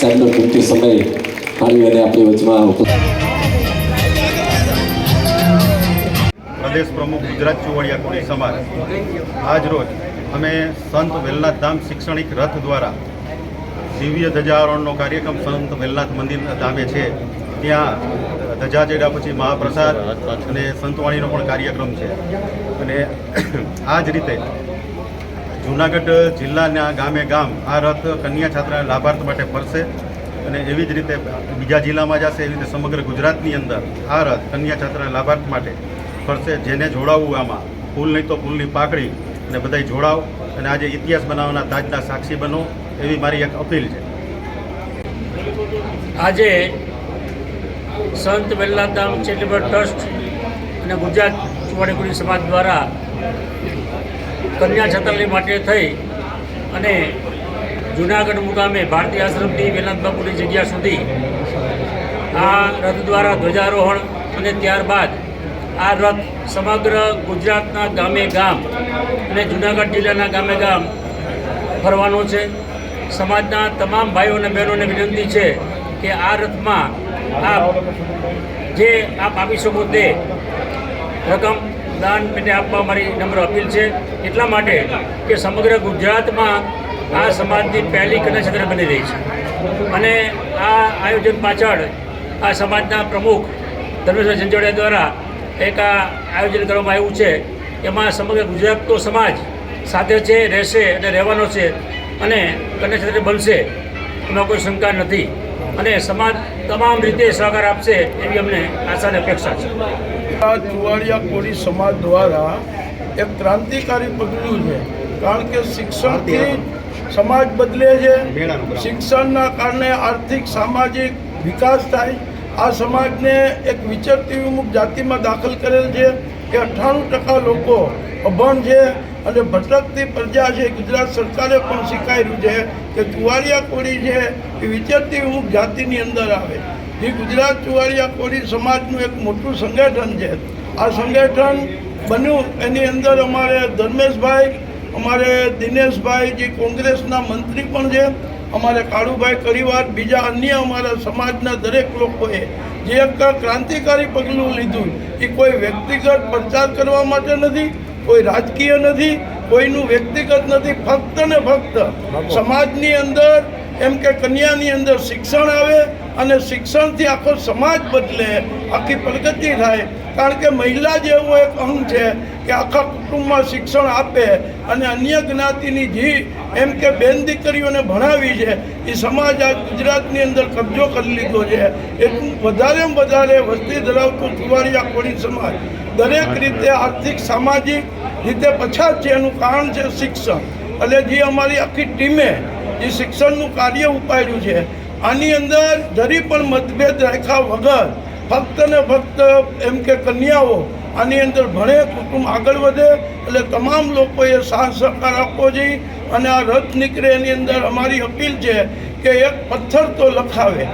સાહેબનો કિંમતી સમય ફાળવી અને આપણી વચમાં પ્રદેશ પ્રમુખ ગુજરાત ચુવાડિયા કોળી સમાજ, આજ રોજ અમે સંત વેલનાથ ધામ શૈક્ષણિક રથ દ્વારા દિવ્ય ધજારોહણનો કાર્યક્રમ સંત વેલનાથ મંદિર ધામે છે. ત્યાં ધજા ચડ્યા પછી મહાપ્રસાદ અને સંતવાણીનો પણ કાર્યક્રમ છે. અને આ જ રીતે જૂનાગઢ જિલ્લાના ગામે ગામ આ રથ કન્યા છાત્રા લાભાર્થ માટે ફરશે અને એવી જ રીતે બીજા જિલ્લામાં જશે એવી રીતે સમગ્ર ગુજરાતની અંદર આ રથ કન્યા છાત્રા લાભાર્થ માટે ફરશે. જેને જોડાવવું આમાં, ફૂલ નહીં તો ફૂલની પાકડી અને બધાય જોડાવ અને આજે ઇતિહાસ બનાવવાના તાજના સાક્ષી બનો એવી મારી એક અપીલ છે. આજે સંત વેલ્લાધામ ચેરિટેબલ ટ્રસ્ટ અને ગુજરાત ચુવાડીકુડી સમાજ દ્વારા કન્યા છત્રલી માટે થઈ અને જુનાગઢ મુકામે ભારતીય આશ્રમથી વેલાંત બાપુની જગ્યા સુધી આ રથ દ્વારા ધ્વજારોહણ અને ત્યારબાદ આ રથ સમગ્ર ગુજરાતના ગામે ગામ અને જુનાગઢ જિલ્લાના ગામે ગામ ફરવાનો છે. સમાજના તમામ ભાઈઓ અને બહેનોને વિનંતી છે કે આ રથમાં આપ જે આપ આપી શકો તે રકમ દાન પેટે આપવા મારી નમ્ર અપીલ છે. એટલા માટે કે સમગ્ર ગુજરાતમાં આ સમાજની પહેલી કન્યાક્ષેત્ર બની રહી છે. અને આ આયોજન પાછળ આ સમાજના પ્રમુખ ધર્મેશ્વર જંજોડિયા દ્વારા એક આ આયોજન કરવામાં આવ્યું છે. એમાં સમગ્ર ગુજરાતનો સમાજ સાથે છે, રહેશે અને રહેવાનો છે અને કન્યાક્ષેત્ર બનશે. એમાં કોઈ શંકા નથી. અને સમાજ તમામ રીતે સહકાર આપશે એવી અમને આશા અને અપેક્ષા છે. આ ચુવાડિયા કોળી સમાજ દ્વારા એક ક્રાંતિકારી પગલું છે. કારણ કે શિક્ષણથી સમાજ બદલે છે. શિક્ષણના કારણે આર્થિક, સામાજિક વિકાસ થાય. આ સમાજને એક વિચરતી વિમુખ જાતિમાં દાખલ કરેલ છે કે અઠ્ઠાણું ટકા લોકો અભણ છે. અને ભટકતી પ્રજા છે, ગુજરાત સરકારે પણ સ્વીકાર્યું છે કે કોળી છે એ વિચરતી અમુક જાતિની અંદર આવે. જે ગુજરાત કોળી સમાજનું એક મોટું સંગઠન છે. આ સંગઠન બન્યું એની અંદર અમારે ધર્મેશભાઈ, અમારે દિનેશભાઈ, જે કોંગ્રેસના મંત્રી પણ છે, અમારે કાળુભાઈ કડીવાર બીજા અન્ય અમારા સમાજના દરેક લોકોએ જે એક ક્રાંતિકારી પગલું લીધું, એ કોઈ વ્યક્તિગત પ્રચાર કરવા માટે નથી કોઈ રાજકીય નથી કોઈનું વ્યક્તિગત નથી ફક્ત ને ફક્ત સમાજની અંદર એમ કે કન્યાની અંદર શિક્ષણ આવે અને શિક્ષણથી આખો સમાજ બદલે, આખી પ્રગતિ થાય. કારણ કે મહિલા જેવો એક અંગ છે કે આખા કુટુંબમાં શિક્ષણ આપે અને અન્ય જ્ઞાતિની જી એમ કે બેન દીકરીઓને ભણાવી છે. એ સમાજ આ ગુજરાતની અંદર કબજો કરી લીધો છે. એટલું વધારેમાં વધારે વસ્તી ધરાવતું ચુવાડિયા કોળી સમાજ દરેક રીતે આર્થિક, સામાજિક રીતે પછાત છે. એનું કારણ છે શિક્ષણ. એટલે જે અમારી આખી ટીમે જે શિક્ષણનું કાર્ય ઉપાડ્યું છે. આની અંદર જરી પણ મતભેદ રાખ્યા વગર ફક્ત ને ફક્ત એમ કે કન્યાઓ આની અંદર ભણે કુટુંબ આગળ વધે એટલે તમામ લોકોએ સાથ સહકાર આપવો જોઈએ અને આ રથ નીકળે એની અંદર અમારી અપીલ છે કે એક પથ્થર તો લખાવે.